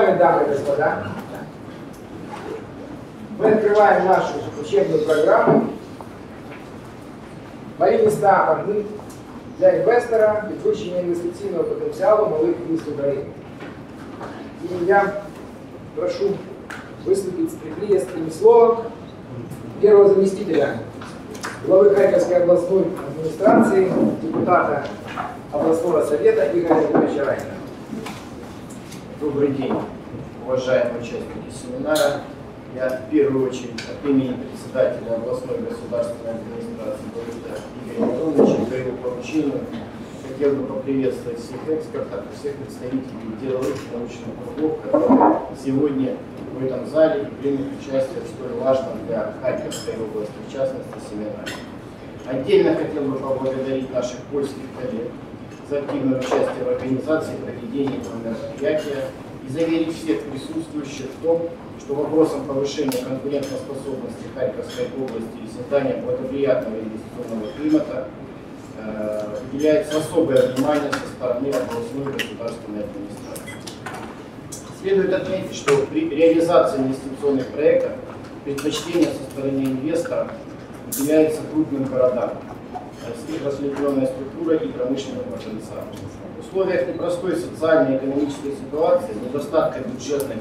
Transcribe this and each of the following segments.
Уважаемые дамы и господа, мы открываем нашу учебную программу «Малі міста Орди» для інвестора підвищення інвестиційного потенціалу малих міст України. И я прошу выступить с приветственным словом первого заместителя главы Харьковской областной администрации, депутата областного совета Игоря Владимировича Райна. Добрый день, уважаемые участники семинара. Я в первую очередь от имени председателя областной государственной администрации Бориса Игоря Антоновича по его поручению хотел бы поприветствовать всех экспертов и всех представителей деловых научных кругов, которые сегодня в этом зале и примут участие в столь важном для Харьковской области, в частности, семинаре. Отдельно хотел бы поблагодарить наших польских коллег за активное участие в организации и проведении этого мероприятия и заверить всех присутствующих в том, что вопросом повышения конкурентоспособности Харьковской области и создания благоприятного инвестиционного климата э, уделяется особое внимание со стороны областной государственной администрации. Следует отметить, что при реализации инвестиционных проектов предпочтение со стороны инвестора уделяется крупным городам с их разветвленной структурой и промышленным потенциалом. В условиях непростой социальной и экономической ситуации, недостатка бюджетных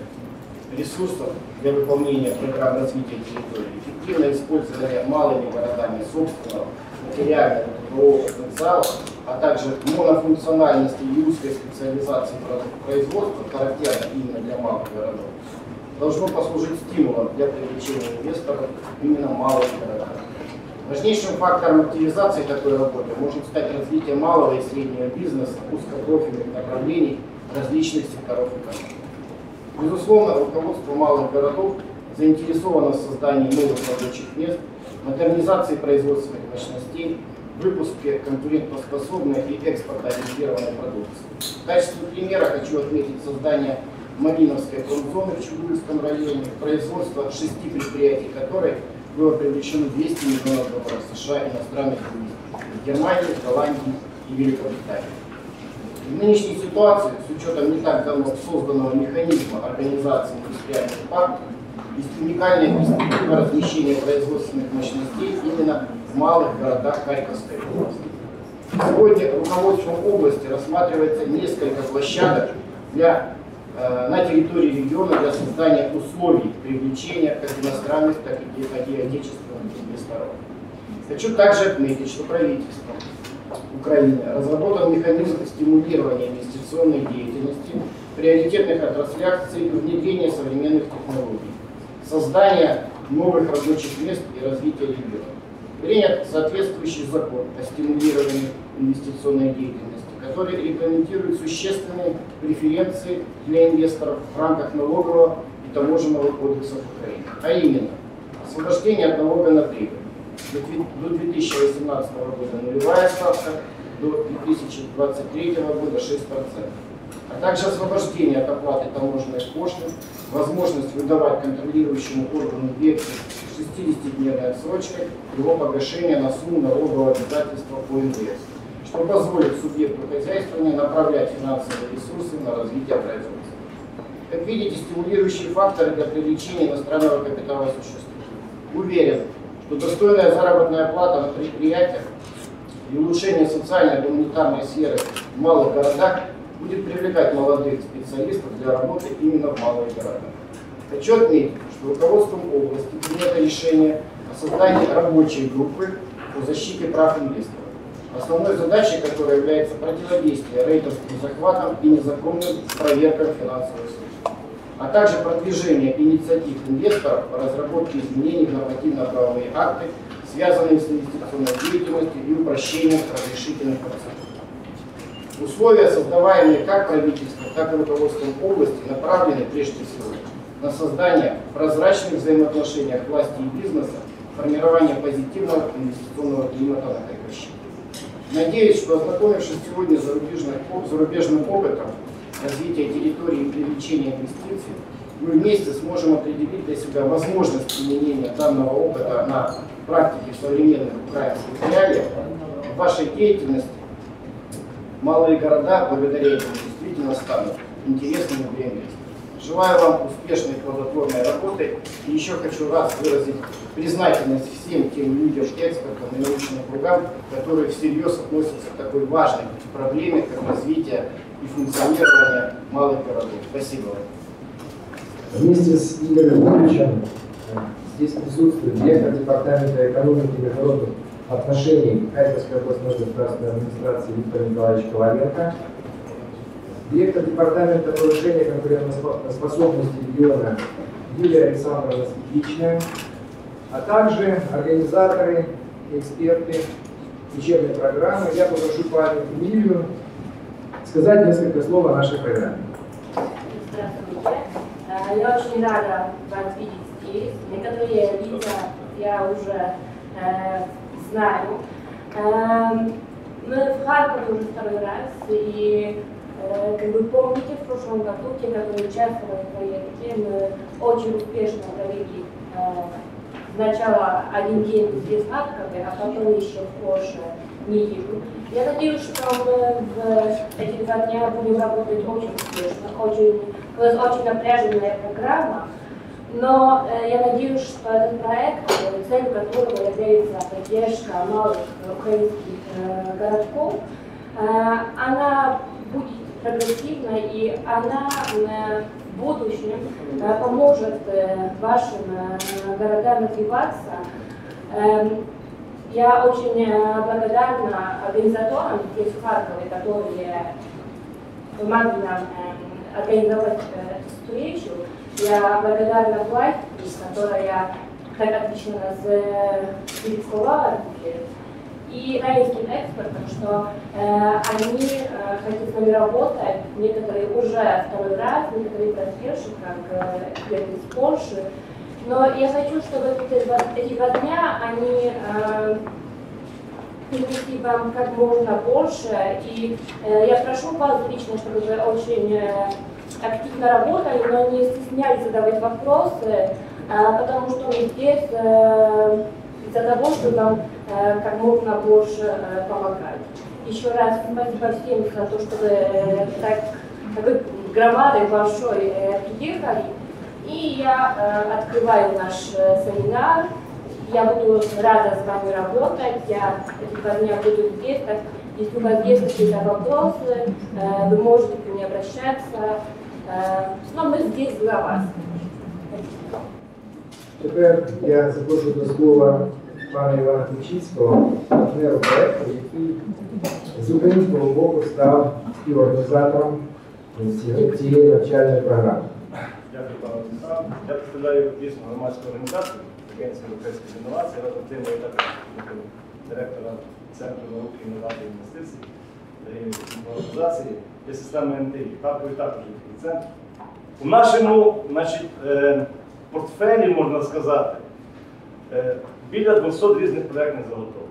ресурсов для выполнения программ развития территории, эффективное использование малыми городами собственного материального трудового потенциала, а также монофункциональности и узкой специализации производства, характерно именно для малых городов, должно послужить стимулом для привлечения инвесторов именно малых городов. Важнейшим фактором активизации такой работы может стать развитие малого и среднего бизнеса, узкопрофильных направлений различных секторов экономики. Безусловно, руководство малых городов заинтересовано в создании новых рабочих мест, модернизации производственных мощностей, выпуске конкурентоспособной и экспортоориентированной продукции. В качестве примера хочу отметить создание Малиновской промзоны в Чугуевском районе, производство шести предприятий которой было привлечено 200 миллионов долларов США иностранных инвесторов в Германии, Голландии и Великобритании. В нынешней ситуации, с учетом не так давно созданного механизма организации индустриальных парков, есть уникальная перспектива размещения производственных мощностей именно в малых городах Харьковской области. Сегодня руководством области рассматривается несколько площадок для, на территории региона для создания условий привлечения как иностранных, так и, отечественных инвесторов. Хочу также отметить, что правительство Украины разработан механизм стимулирования инвестиционной деятельности в приоритетных отраслях с целью внедрения современных технологий, создания новых рабочих мест и развития региона. Принят соответствующий закон о стимулировании инвестиционной деятельности, который регламентирует существенные преференции для инвесторов в рамках налогового и таможенного кодексов Украины, а именно освобождение от налога на прибыль, до 2018 года нулевая ставка, до 2023 года 6%, а также освобождение от оплаты таможенных пошлин, возможность выдавать контролирующему органу объекты 60-дневной отсрочкой его погашения на сумму налогового обязательства по НДС, что позволит субъекту хозяйствования направлять финансовые ресурсы на развитие производства. Как видите, стимулирующие факторы для привлечения иностранного капитала существуют. Уверен, что достойная заработная плата на предприятиях и улучшение социальной и гуманитарной сферы в малых городах будет привлекать молодых специалистов для работы именно в малых городах. Хочу отметить, что руководством области принято решение о создании рабочей группы по защите прав инвесторов, основной задачей которой является противодействие рейдерским захватам и незаконным проверкам финансовых служб а также продвижение инициатив инвесторов по разработке изменений в нормативно-правовые акты, связанные с инвестиционной деятельностью и упрощением разрешительных процедур. Условия, создаваемые как правительством, так и руководством области, направлены прежде всего на создание прозрачных взаимоотношений власти и бизнеса, формирование позитивного инвестиционного климата на Харьковщине. Надеюсь, что ознакомившись сегодня с зарубежным опытом, развития территории и привлечения инвестиций, мы вместе сможем определить для себя возможность применения данного опыта на практике современных украинских реалиях. В вашей деятельности малые города благодаря этому действительно станут интересными инвесторов. Желаю вам успешной и плодотворной работы. И еще хочу раз выразить признательность всем тем людям, экспертам и научным кругам, которые всерьез относятся к такой важной проблеме, как развитие и функционирование малых городов. Спасибо вам. Вместе с Игорем Юрьевичем э, здесь присутствует директор Департамента экономики и международных отношений Харьковской областной государственной администрации Виктор Николаевич Коваленко, директор Департамента повышения конкурентоспособности региона Юлия Александровна Светличная, а также организаторы эксперты учебной программы. Я попрошу Павел Эмилию сказать несколько слов о нашей программе. Здравствуйте. Э, Я очень рада вас видеть здесь. Некоторые лица я уже э, знаю. Э, мы в Харькове уже второй раз, и как вы помните, в прошлом году те, которые участвовали в проекте, мы очень успешно провели э, сначала один день здесь в а потом еще позже неделю. Я надеюсь, что мы в эти два дня будем работать очень успешно, очень, очень напряженная программа, но э, я надеюсь, что этот проект, э, целью которого является поддержка малых украинских э, городков, э, она будет прогрессивна и она э, в будущем э, поможет э, вашим городам развиваться. Эм, я очень благодарна организаторам здесь в Харькове, которые помогли нам эм, организовать встречу. Я благодарна власти, которая так отлично нас теперь. И украинским экспертам, что э, они э, хотят с нами работать, некоторые уже второй раз, некоторые профессионалы, как э, эксперты из Польши. Но я хочу, чтобы эти два, эти два дня, они э, принести вам как можно больше. И э, я прошу вас лично, чтобы вы очень э, активно работали, но не стеснялись задавать вопросы, а, потому что мы здесь э, из-за того, что нам э, как можно больше э, помогать. Еще раз спасибо всем за то, что вы э, так, такой громадой большой э, приехали. И я э, открываю наш э, семинар. Я буду рада с вами работать. Я два дня буду здесь. Так, если у вас есть какие-то вопросы, э, вы можете ко мне обращаться. Э, но мы здесь для вас. Тепер я запрошую до слова пана Івана Ключицького, партнеру проекту, який з українського боку став співорганізатором цієї- навчальної програми. Дякую, пане Олександр. Я представляю дійсно громадську організацію Агенцію європейських інновацій. Разом тим я також директора Центру науки, інновацій і інвестицій організації є системи НТІ. Харкові також є центр. У нашому значить, е, портфелі, можна сказати, е, біля 200 різних проєктних заготовок.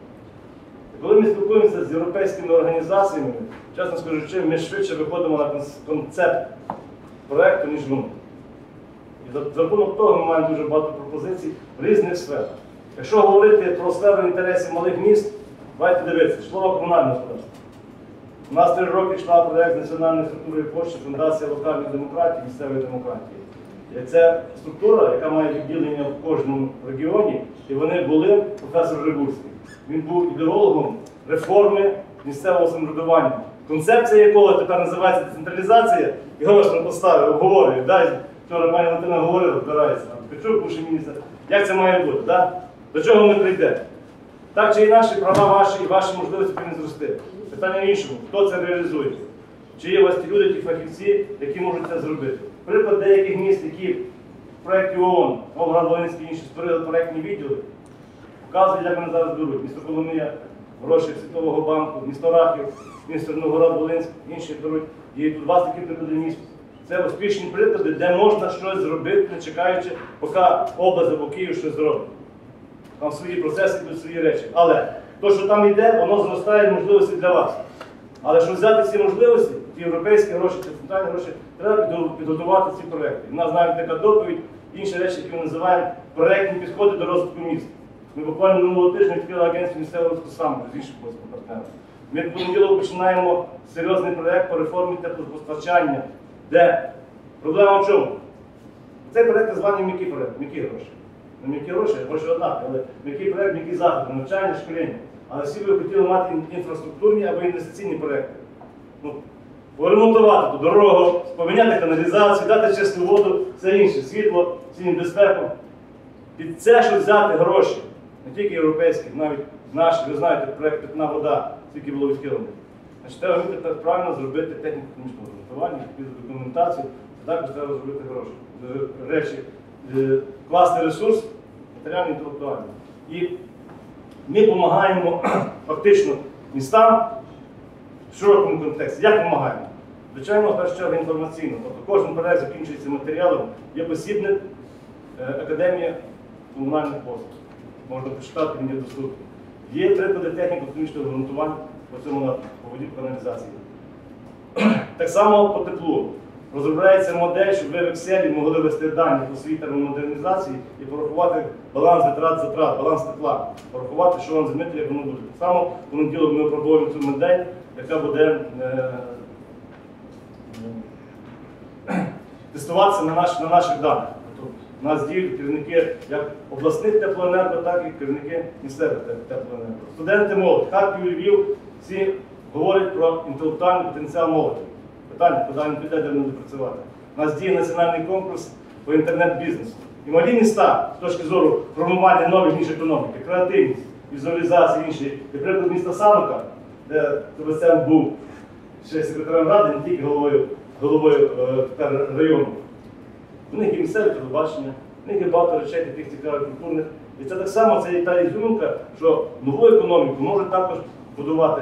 Коли ми спілкуємося з європейськими організаціями, чесно скажучи, ми швидше виходимо на концепт проєкту, ніж вони. І за, рахунок того ми маємо дуже багато пропозицій в різних сферах. Якщо говорити про сферу інтересів малих міст, давайте дивитися, житлово комунальне господарство. У нас три роки йшла проєкт національної структури пошти Фундація локальної демократії, місцевої демократії. Це структура, яка має відділення в кожному регіоні, і вони були професор Рибурський. Він був ідеологом реформи місцевого самоврядування, концепція якого тепер називається децентралізація, його ж на постави обговорюють. Да? Вчора пані Валентина говорила, вбирається, Петрюк, бувший міністр. Як це має бути? Да? До чого ми прийдемо? Так чи інакше, права ваші і ваші можливості повинні зрости. Питання в іншому, хто це реалізує? Чи є у вас ті люди, ті фахівці, які можуть це зробити? Приклад деяких міст, які в проєкті ООН, Волгоград, Волинський і інші створили проєктні відділи, показують, як вони зараз беруть. Місто Коломия, гроші Світового банку, місто Рахів, місто Новгород, Волинськ, інші беруть. І тут вас такі приклади міст. Це успішні приклади, де можна щось зробити, не чекаючи, поки область або Київ щось зробить. Там свої процеси, йдуть свої речі. Але то, що там йде, воно зростає можливості для вас. Але щоб взяти ці можливості, ті європейські гроші, ці гроші, треба підготувати ці проекти. У нас навіть така доповідь, інші речі, які ми називаємо проектні підходи до розвитку міст. Ми буквально минулого тижня відкрили агентство місцевого саме з іншим партнером. Ми в понеділок починаємо серйозний проект по реформі теплопостачання, де Проблема в чому? Цей проект так званий м'який проект, м'які гроші. Не м'які гроші, гроші однакові, але м'який проект, м'які заходи, навчання, школіння. Але всі ви хотіли мати інфраструктурні або інвестиційні проекти. Ну, поремонтувати ту дорогу, поміняти каналізацію, дати чисту воду, все інше, світло, цінні безпеку. Під це, щоб взяти гроші, не тільки європейські, навіть наші, ви знаєте, проект Питна вода, скільки було відхилено. Значить, треба правильно зробити техніко-економічне обґрунтування, відповідну документацію, також треба зробити гроші. Е, Речі, е, класний ресурс, матеріальний інтелектуальний. І ми допомагаємо фактично містам в широкому контексті. Як допомагаємо? Звичайно, в першу чергу інформаційно. Тобто кожен проект закінчується матеріалом, є посібник е, Академія комунальних послуг. Можна почитати, він є доступний. Є приклади техніко-економічного обґрунтування по цьому напрямку, по воді каналізації. Так само по теплу. Розробляється модель, щоб ви в Excel могли вести дані по своїй термомодернізації і порахувати баланс витрат затрат, баланс тепла, порахувати, що вам замінити, як воно буде. Так само понеділок ми опробуємо цю модель, яка буде е, тестуватися на, наш, на наших даних. Тобто у нас діють керівники як обласних теплоенерго, так і керівники місцевих теплоенерго. Студенти молодь, Харків, Львів, всі говорять про інтелектуальний потенціал молоді. Питання, він піде, де буде працювати. У нас діє національний конкурс по інтернет-бізнесу. І малі міста з точки зору формування нових ніж економіки, креативність, візуалізація інші. І приклад міста Самика, де ТВСМ був ще секретарем ради, не тільки головою, головою е, району. В них є місцеве телебачення, в них є багато речей таких цікавих культурних. І це так само це і та ізюминка, що нову економіку можуть також будувати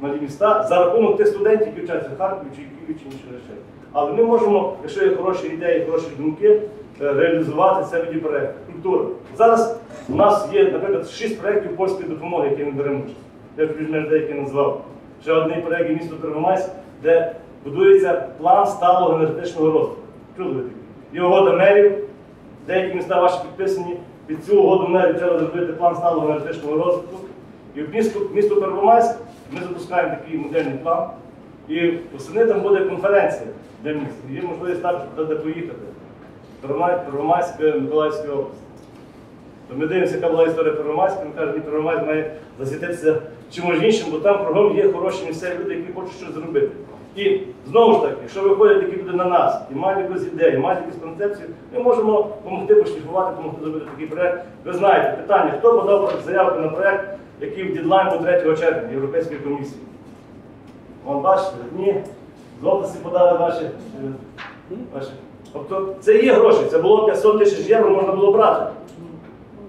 малі міста за рахунок тих студентів, які вчаться в Харкові чи Києві чи інших речей. Але ми можемо, якщо є хороші ідеї, хороші думки, е, реалізувати це віді проєкту. Культура. Зараз у нас є, наприклад, шість проєктів польської допомоги, які ми беремо. Я ж деякі назвав. Ще один проєкт місто Первомайськ, де будується план сталого енергетичного розвитку. Чули такі? Є угода мерів, деякі міста ваші підписані. Під цю угоду мерів треба зробити план сталого енергетичного розвитку. І в місто, місто Первомайськ ми запускаємо такий модельний план. І восени там буде конференція для міста. Є можливість також туди поїхати. Первомайська, Миколаївська область. То ми дивимося, яка була історія Первомайська, ми кажемо, що Первомайськ має засвітитися чимось іншим, бо там кругом є хороші місцеві люди, які хочуть щось зробити. І знову ж таки, якщо виходять такі люди на нас і мають якусь ідею, мають якусь концепцію, ми можемо допомогти пошліфувати, допомогти зробити такий проект. Ви знаєте, питання, хто подав заявку на проект, який в дедлайн був 3 червня Європейської комісії? Вон бачите, ні, з області подали ваші. е, ваші. Тобто це є гроші, це було 500 тисяч євро, можна було брати.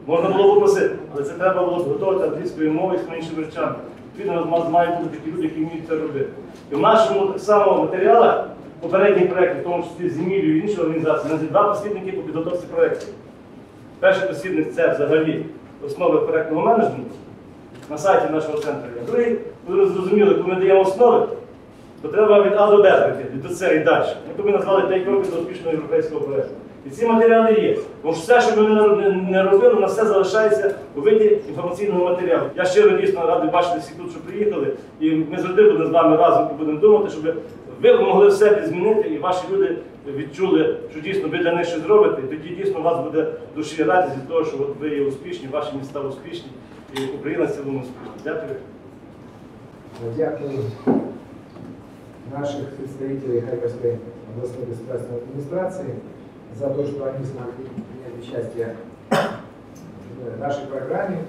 Можна було попросити, але це треба було підготувати англійською мовою з іншими речами. Відповідно, мають бути такі люди, які вміють це робити. І в нашому так само матеріалах, попередніх проєктів, в тому числі з і іншої організації, нас є два посібники по підготовці проєктів. Перший посібник це взагалі основи проєктного менеджменту на сайті нашого центру. Другий, коли ви зрозуміли, коли ми даємо основи, то треба від А до Б прийти, від С і далі. Ми назвали 5 кроків до успішного європейського проєкту. І ці матеріали є. Тому що все, що ми не робили, нас все залишається у виді інформаційного матеріалу. Я щиро дійсно радий бачити всіх тут, що приїхали. І ми завжди будемо з вами разом і будемо думати, щоб ви могли все змінити, і ваші люди відчули, що дійсно ви для них щось зробите, тоді дійсно у вас буде душі радість від того, що ви є успішні, ваші міста успішні, і Україна в цілому успішна. Дякую. Дякую наших представителей Харьковской областной государственной администрации за то, что они смогли принять участие в нашей программе,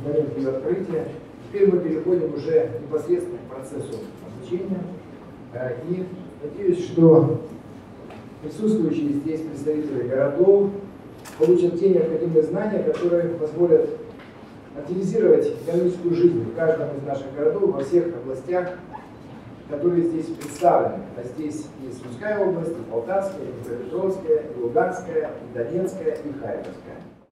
в момент ее открытия. Теперь мы переходим уже непосредственно к процессу обучения. Э, И надеюсь, что присутствующие здесь представители городов получат те необходимые знания, которые позволят активизировать экономическую жизнь в каждом из наших городов, во всех областях, которые здесь представлены. А здесь и Сумская область, и Полтавская, и Днепропетровская, и Луганская, и Донецкая, и Харьковская.